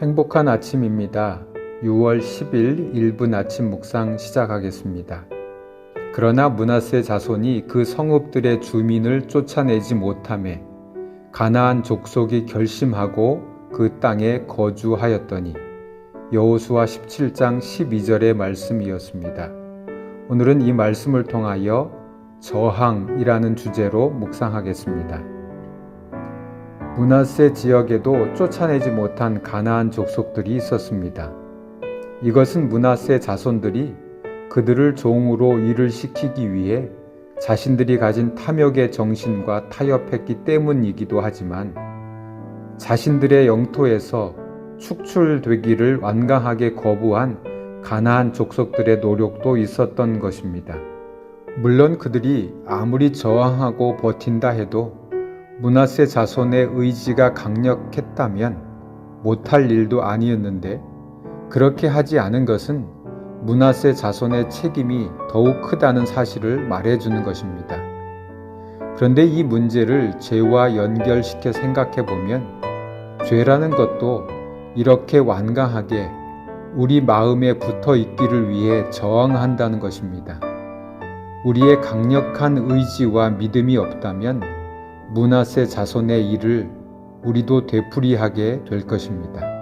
행복한 아침입니다. 6월 10일 1분 아침 묵상 시작하겠습니다. 그러나 문하세 자손이 그 성읍들의 주민을 쫓아내지 못함에 가나안 족속이 결심하고 그 땅에 거주하였더니 여호수아 17장 12절의 말씀이었습니다. 오늘은 이 말씀을 통하여 저항이라는 주제로 묵상하겠습니다. 문하세 지역에도 쫓아내지 못한 가나안 족속들이 있었습니다. 이것은 문하세 자손들이 그들을 종으로 일을 시키기 위해 자신들이 가진 탐욕의 정신과 타협했기 때문이기도 하지만 자신들의 영토에서 축출되기를 완강하게 거부한 가나안 족속들의 노력도 있었던 것입니다. 물론 그들이 아무리 저항하고 버틴다 해도 문하세 자손의 의지가 강력했다면 못할 일도 아니었는데 그렇게 하지 않은 것은 문하세 자손의 책임이 더욱 크다는 사실을 말해주는 것입니다. 그런데 이 문제를 죄와 연결시켜 생각해 보면 죄라는 것도 이렇게 완강하게 우리 마음에 붙어 있기를 위해 저항한다는 것입니다. 우리의 강력한 의지와 믿음이 없다면 문하세 자손의 일을 우리도 되풀이하게 될 것입니다.